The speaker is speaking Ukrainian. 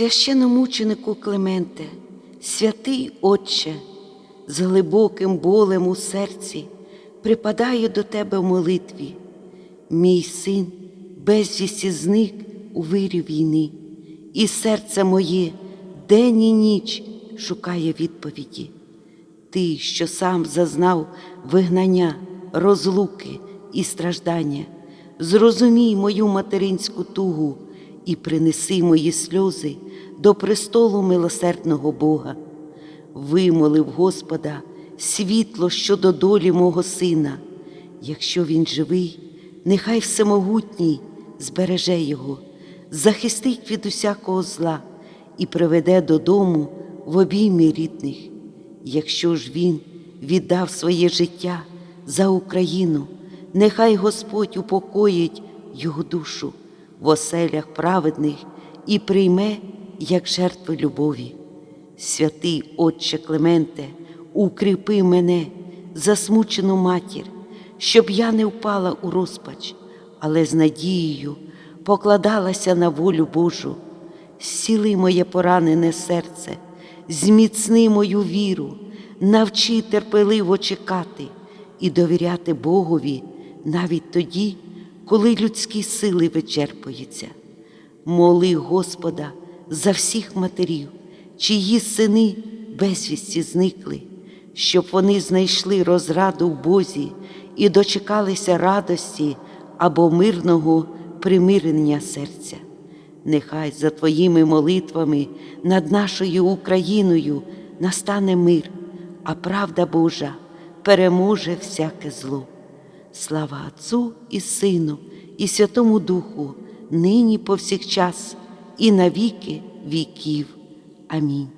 Священомученику Клименте, святий Отче, з глибоким болем у серці припадаю до Тебе в молитві. Мій син безвісті зник у вирі війни, і серце моє день і ніч шукає відповіді. Ти, що сам зазнав вигнання, розлуки і страждання, зрозумій мою материнську тугу і принеси мої сльози до престолу милосердного Бога. Вимолив Господа світло щодо долі мого сина. Якщо він живий, нехай всемогутній збереже його, захистить від усякого зла і приведе додому в обіймі рідних. Якщо ж він віддав своє життя за Україну, нехай Господь упокоїть його душу в оселях праведних і прийме як жертву любові. Святий Отче Клементе, укріпи мене, засмучену матір, щоб я не впала у розпач, але з надією покладалася на волю Божу. Зціли моє поранене серце, зміцни мою віру, навчи терпеливо чекати і довіряти Богові навіть тоді, коли людські сили вичерпуються. Моли Господа за всіх матерів, чиї сини безвісті зникли, щоб вони знайшли розраду в Бозі і дочекалися радості або мирного примирення серця. Нехай за Твоїми молитвами над нашою Україною настане мир, а правда Божа переможе всяке зло. Слава Отцу і Сину, і Святому Духу, нині повсякчас, і на віки віків. Амінь.